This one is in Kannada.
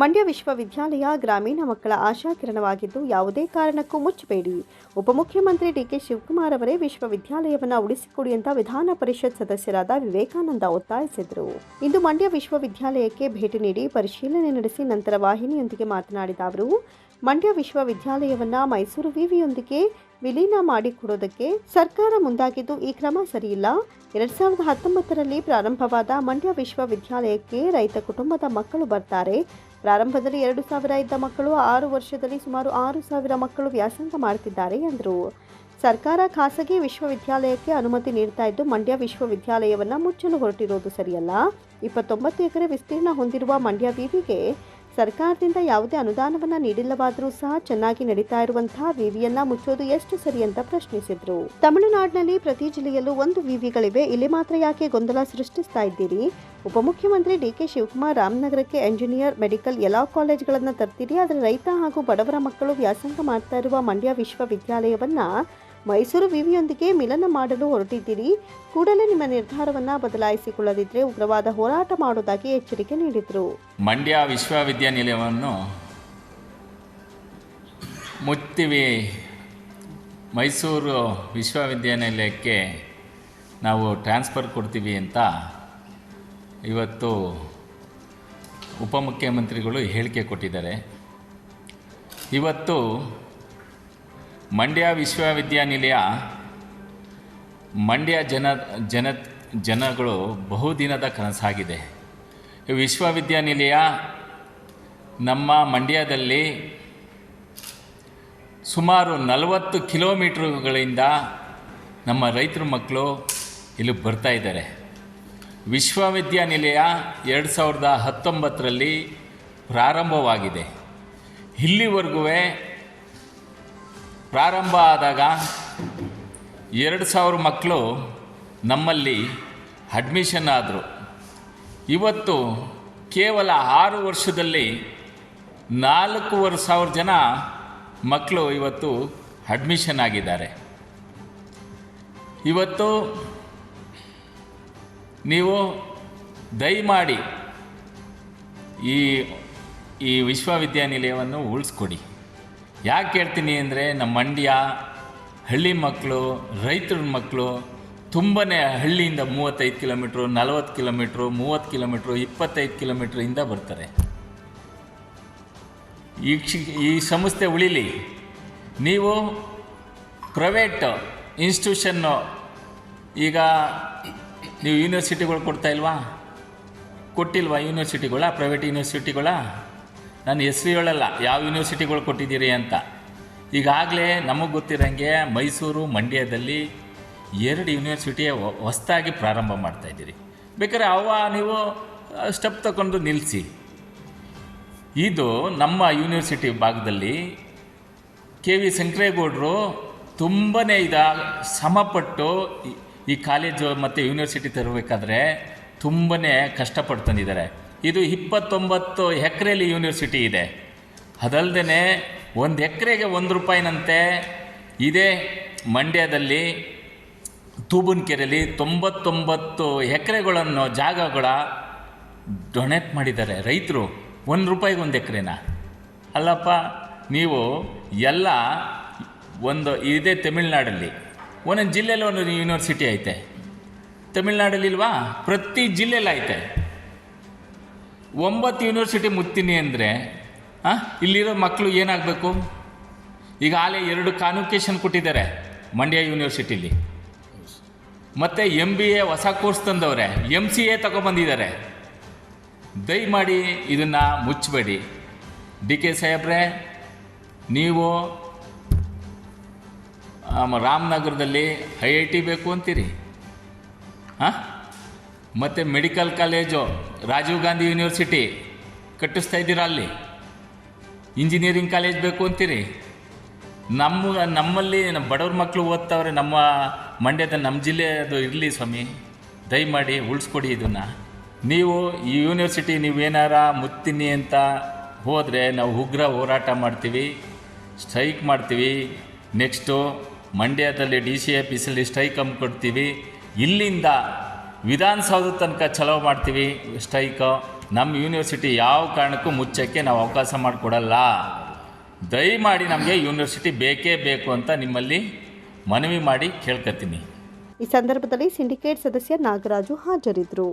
ಮಂಡ್ಯ ವಿಶ್ವವಿದ್ಯಾಲಯ ಗ್ರಾಮೀಣ ಮಕ್ಕಳ ಆಶಾಕಿರಣವಾಗಿದ್ದು ಯಾವುದೇ ಕಾರಣಕ್ಕೂ ಮುಚ್ಚಬೇಡಿ. ಉಪಮುಖ್ಯಮಂತ್ರಿ ಡಿಕೆ ಶಿವಕುಮಾರ್ ಅವರೇ ವಿಶ್ವವಿದ್ಯಾಲಯವನ್ನು ಉಳಿಸಿಕೊಡಿ ಅಂತ ವಿಧಾನ ಪರಿಷತ್ ಸದಸ್ಯರಾದ ವಿವೇಕಾನಂದ ಒತ್ತಾಯಿಸಿದರು. ಇಂದು ಮಂಡ್ಯ ವಿಶ್ವವಿದ್ಯಾಲಯಕ್ಕೆ ಭೇಟಿ ನೀಡಿ ಪರಿಶೀಲನೆ ನಡೆಸಿ ನಂತರ ವಾಹಿನಿಯೊಂದಿಗೆ ಮಾತನಾಡಿದ ಅವರು ಮಂಡ್ಯ ವಿಶ್ವವಿದ್ಯಾಲಯವನ್ನ ಮೈಸೂರು ವಿವಿಯೊಂದಿಗೆ ವಿಲೀನ ಮಾಡಿಕೊಡೋದಕ್ಕೆ ಸರ್ಕಾರ ಮುಂದಾಗಿದ್ದು ಈ ಕ್ರಮ ಸರಿಯಿಲ್ಲ. ಎರಡು ಸಾವಿರದ ಹತ್ತೊಂಬತ್ತರಲ್ಲಿ ಪ್ರಾರಂಭವಾದ ಮಂಡ್ಯ ವಿಶ್ವವಿದ್ಯಾಲಯಕ್ಕೆ ರೈತ ಕುಟುಂಬದ ಮಕ್ಕಳು ಬರ್ತಾರೆ. ಪ್ರಾರಂಭದಲ್ಲಿ ಎರಡು ಸಾವಿರ ಇದ್ದ ಮಕ್ಕಳು, ಆರು ವರ್ಷದಲ್ಲಿ ಸುಮಾರು ಆರು ಸಾವಿರ ಮಕ್ಕಳು ವ್ಯಾಸಂಗ ಮಾಡ್ತಿದ್ದಾರೆ ಎಂದರು. ಸರ್ಕಾರ ಖಾಸಗಿ ವಿಶ್ವವಿದ್ಯಾಲಯಕ್ಕೆ ಅನುಮತಿ ನೀಡ್ತಾ ಇದ್ದು ಮಂಡ್ಯ ವಿಶ್ವವಿದ್ಯಾಲಯವನ್ನು ಮುಚ್ಚಲು ಹೊರಟಿರೋದು ಸರಿಯಲ್ಲ. ಇಪ್ಪತ್ತೊಂಬತ್ತು ಎಕರೆ ವಿಸ್ತೀರ್ಣ ಹೊಂದಿರುವ ಮಂಡ್ಯ ವಿವಿಗೆ ಸರ್ಕಾರದಿಂದ ಯಾವುದೇ ಅನುದಾನವನ್ನ ನೀಡಿಲ್ಲವಾದರೂ ಸಹ ಚೆನ್ನಾಗಿ ನಡೀತಾ ಇರುವಂತಹ ವಿವಿಯನ್ನ ಮುಚ್ಚೋದು ಎಷ್ಟು ಸರಿ ಅಂತ ಪ್ರಶ್ನಿಸಿದ್ರು. ತಮಿಳುನಾಡಿನಲ್ಲಿ ಪ್ರತಿ ಜಿಲ್ಲೆಯಲ್ಲೂ ಒಂದು ವಿವಿಗಳಿವೆ. ಇಲ್ಲಿ ಮಾತ್ರ ಯಾಕೆ ಗೊಂದಲ ಸೃಷ್ಟಿಸ್ತಾ ಇದ್ದೀರಿ? ಉಪಮುಖ್ಯಮಂತ್ರಿ ಡಿಕೆ ಶಿವಕುಮಾರ್ ರಾಮನಗರಕ್ಕೆ ಎಂಜಿನಿಯರ್, ಮೆಡಿಕಲ್, ಎಲ್ಲಾ ಕಾಲೇಜ್ಗಳನ್ನ ತರ್ತೀರಿ. ಆದರೆ ರೈತ ಹಾಗೂ ಬಡವರ ಮಕ್ಕಳು ವ್ಯಾಸಂಗ ಮಾಡ್ತಾ ಇರುವ ಮಂಡ್ಯ ವಿಶ್ವವಿದ್ಯಾಲಯವನ್ನ ಮೈಸೂರು ವಿವಿಯೊಂದಿಗೆ ಮಿಲನ ಮಾಡಲು ಹೊರಟಿದ್ದೀರಿ. ಕೂಡಲೇ ನಿಮ್ಮ ನಿರ್ಧಾರವನ್ನ ಬದಲಾಯಿಸಿಕೊಳ್ಳದಿದ್ರೆ ಉಗ್ರವಾದ ಹೋರಾಟ ಮಾಡೋದಾಗಿ ಎಚ್ಚರಿಕೆ ನೀಡಿದರು. ಮಂಡ್ಯ ವಿಶ್ವವಿದ್ಯಾನಿಲಯವನ್ನು ಮುಚ್ತೀವಿ ಮೈಸೂರು ವಿಶ್ವವಿದ್ಯಾನಿಲಯಕ್ಕೆ ನಾವು ಟ್ರಾನ್ಸ್ಫರ್ ಕೊಡ್ತೀವಿ ಅಂತ ಇವತ್ತು ಉಪಮುಖ್ಯಮಂತ್ರಿಗಳು ಹೇಳಿಕೆ ಕೊಟ್ಟಿದ್ದಾರೆ. ಇವತ್ತು ಮಂಡ್ಯ ವಿಶ್ವವಿದ್ಯಾನಿಲಯ, ಮಂಡ್ಯ ಜನ ಜನ, ಜನಗಳು ಬಹುದಿನದ ಕನಸಾಗಿದೆ. ವಿಶ್ವವಿದ್ಯಾನಿಲಯ ನಮ್ಮ ಮಂಡ್ಯದಲ್ಲಿ ಸುಮಾರು ನಲವತ್ತು ಕಿಲೋಮೀಟ್ರ್ಗಳಿಂದ ನಮ್ಮ ರೈತರ ಮಕ್ಕಳು ಇಲ್ಲಿ ಬರ್ತಾ ಇದ್ದಾರೆ. ವಿಶ್ವವಿದ್ಯಾನಿಲಯ ಎರಡು ಸಾವಿರದ ಹತ್ತೊಂಬತ್ತರಲ್ಲಿ ಪ್ರಾರಂಭವಾಗಿದೆ. ಇಲ್ಲಿವರೆಗೂ ಪ್ರಾರಂಭ ಆದಾಗ ಎರಡು ಸಾವಿರ ಮಕ್ಕಳು ನಮ್ಮಲ್ಲಿ ಅಡ್ಮಿಷನ್ ಆದರು. ಇವತ್ತು ಕೇವಲ ಆರು ವರ್ಷದಲ್ಲಿ ನಾಲ್ಕೂವರೆ ಸಾವಿರ ಜನ ಮಕ್ಕಳು ಇವತ್ತು ಅಡ್ಮಿಷನ್ ಆಗಿದ್ದಾರೆ. ಇವತ್ತು ನೀವು ದಯಮಾಡಿ ಈ ಈ ವಿಶ್ವವಿದ್ಯಾನಿಲಯವನ್ನು ಉಳಿಸ್ಕೊಡಿ. ಯಾಕೆ ಹೇಳ್ತೀನಿ ಅಂದರೆ ನಮ್ಮ ಮಂಡ್ಯ, ಹಳ್ಳಿ ಮಕ್ಕಳು ರೈತರ ಮಕ್ಕಳು ತುಂಬನೇ ಹಳ್ಳಿಯಿಂದ ಮೂವತ್ತೈದು ಕಿಲೋಮೀಟ್ರು, ನಲವತ್ತು ಕಿಲೋಮೀಟ್ರು, ಮೂವತ್ತು ಕಿಲೋಮೀಟ್ರು, ಇಪ್ಪತ್ತೈದು ಕಿಲೋಮೀಟ್ರಿಂದ ಬರ್ತಾರೆ. ಈ ಕ್ಷಿ, ಈ ಸಂಸ್ಥೆ ಉಳಿಲಿ. ನೀವು ಪ್ರೈವೇಟ್ ಇನ್ಸ್ಟಿಟ್ಯೂಷನ್ನು ಈಗ ನೀವು ಯೂನಿವರ್ಸಿಟಿಗಳು ಕೊಡ್ತಾ ಇಲ್ವಾ? ಕೊಟ್ಟಿಲ್ವಾ ಯೂನಿವರ್ಸಿಟಿಗಳ, ಪ್ರೈವೇಟ್ ಯೂನಿವರ್ಸಿಟಿಗಳ? ನಾನು ಹೆಸರು ಹೇಳಲ್ಲ ಯಾವ ಯೂನಿವರ್ಸಿಟಿಗಳು ಕೊಟ್ಟಿದ್ದೀರಿ ಅಂತ. ಈಗಾಗಲೇ ನಮಗೆ ಗೊತ್ತಿರೋಂಗೆ ಮೈಸೂರು ಮಂಡ್ಯದಲ್ಲಿ ಎರಡು ಯೂನಿವರ್ಸಿಟಿಯ ಹೊಸ್ತಾಗಿ ಪ್ರಾರಂಭ ಮಾಡ್ತಾ ಇದ್ದೀರಿ. ಬೇಕಾದ್ರೆ ಅವ ನೀವು ಸ್ಟೆಪ್ ತಗೊಂಡು ನಿಲ್ಲಿಸಿ ಇದು ನಮ್ಮ ಯೂನಿವರ್ಸಿಟಿ ಭಾಗದಲ್ಲಿ ಕೆ ವಿ ಶಂಕರೇಗೌಡರು ತುಂಬನೇ ಇದ ಸಮಪಟ್ಟು ಈ ಕಾಲೇಜು ಮತ್ತು ಯೂನಿವರ್ಸಿಟಿ ತರಬೇಕಾದ್ರೆ ತುಂಬನೇ ಕಷ್ಟಪಟ್ಟು ತಂದಿದ್ದಾರೆ. ಇದು ಇಪ್ಪತ್ತೊಂಬತ್ತು ಎಕರೆಯಲ್ಲಿ ಯೂನಿವರ್ಸಿಟಿ ಇದೆ. ಅದಲ್ಲದೆ ಒಂದು ಎಕರೆಗೆ ಒಂದು ರೂಪಾಯಿನಂತೆ ಇದೇ ಮಂಡ್ಯದಲ್ಲಿ ತೂಬುನ್ಕೆರೆಯಲ್ಲಿ ತೊಂಬತ್ತೊಂಬತ್ತು ಎಕರೆಗಳನ್ನು ಜಾಗಗಳ ಡೊನೇಟ್ ಮಾಡಿದ್ದಾರೆ ರೈತರು. ಒಂದು ರೂಪಾಯಿಗೆ ಒಂದು ಎಕರೆನ? ಅಲ್ಲಪ್ಪ, ನೀವು ಎಲ್ಲ ಒಂದು ಇದೇ ತಮಿಳ್ನಾಡಲ್ಲಿ, ಒಂದೊಂದು ಜಿಲ್ಲೆಯಲ್ಲಿ ಒಂದು ಯೂನಿವರ್ಸಿಟಿ ಐತೆ. ತಮಿಳ್ನಾಡಲ್ಲಿಲ್ವಾ? ಪ್ರತಿ ಜಿಲ್ಲೆಯಲ್ಲಿ ಐತೆ. ಒಂಬತ್ತು ಯೂನಿವರ್ಸಿಟಿ ಮುತ್ತೀನಿ ಅಂದರೆ ಇಲ್ಲಿರೋ ಮಕ್ಕಳು ಏನಾಗಬೇಕು? ಈಗ ಆಲೇ ಎರಡು ಕಾನ್ವಿಕೇಷನ್ ಕೊಟ್ಟಿದ್ದಾರೆ ಮಂಡ್ಯ ಯೂನಿವರ್ಸಿಟಿಲಿ ಮತ್ತು ಎಂ ಬಿ ಎ ಹೊಸ ಕೋರ್ಸ್ ತಂದವ್ರೆ ಎಂ ಸಿ ಎ ತಗೊಬಂದಿದ್ದಾರೆ. ದಯಮಾಡಿ ಇದನ್ನು ಮುಚ್ಚಬೇಡಿ ಡಿ ಕೆ ಸಾಹೇಬ್ರೆ, ನೀವು ರಾಮನಗರದಲ್ಲಿ ಐ ಐ ಟಿ ಬೇಕು ಅಂತೀರಿ? ಹಾಂ ಮತ್ತು medical college, Rajiv Gandhi university, ಕಟ್ಟಿಸ್ತಾ ಇದ್ದೀರಾ ಅಲ್ಲಿ? ಇಂಜಿನಿಯರಿಂಗ್ ಕಾಲೇಜ್ ಬೇಕು ಅಂತೀರಿ? ನಮ್ಮ, ನಮ್ಮಲ್ಲಿ ನಮ್ಮ ಬಡವ್ರ ಮಕ್ಕಳು ಓದ್ತಾವ್ರೆ, ನಮ್ಮ ಮಂಡ್ಯದ ನಮ್ಮ ಜಿಲ್ಲೆಯದು ಇರಲಿ ಸ್ವಾಮಿ. ದಯಮಾಡಿ ಉಳಿಸ್ಕೊಡಿ ಇದನ್ನು. ನೀವು ಈ ಯೂನಿವರ್ಸಿಟಿ ನೀವೇನಾರ ಮುತ್ತಿನಿ ಅಂತ ಹೋದರೆ ನಾವು ಉಗ್ರ ಹೋರಾಟ ಮಾಡ್ತೀವಿ, ಸ್ಟ್ರೈಕ್ ಮಾಡ್ತೀವಿ. ನೆಕ್ಸ್ಟು ಮಂಡ್ಯದಲ್ಲಿ ಡಿ ಸಿ ಆಫೀಸಲ್ಲಿ ಸ್ಟ್ರೈಕ್ ಹಮ್ಮಿಕೊಡ್ತೀವಿ ಇಲ್ಲಿಂದ ವಿಧಾನಸೌಧ ತನಕ ಚಲೋ ಮಾಡ್ತೀವಿ, ಸ್ಟ್ರೈಕ್. ನಮ್ಮ ಯೂನಿವರ್ಸಿಟಿ ಯಾವ ಕಾರಣಕ್ಕೂ ಮುಚ್ಚಕ್ಕೆ ನಾವು ಅವಕಾಶ ಮಾಡಿಕೊಡಲ್ಲ. ದಯಮಾಡಿ ನಮಗೆ ಯೂನಿವರ್ಸಿಟಿ ಬೇಕೇ ಬೇಕು ಅಂತ ನಿಮ್ಮಲ್ಲಿ ಮನವಿ ಮಾಡಿ ಕೇಳ್ಕೊತೀನಿ ಈ ಸಂದರ್ಭದಲ್ಲಿ ಸಿಂಡಿಕೇಟ್ ಸದಸ್ಯ ನಾಗರಾಜು ಹಾಜರಿದ್ದರು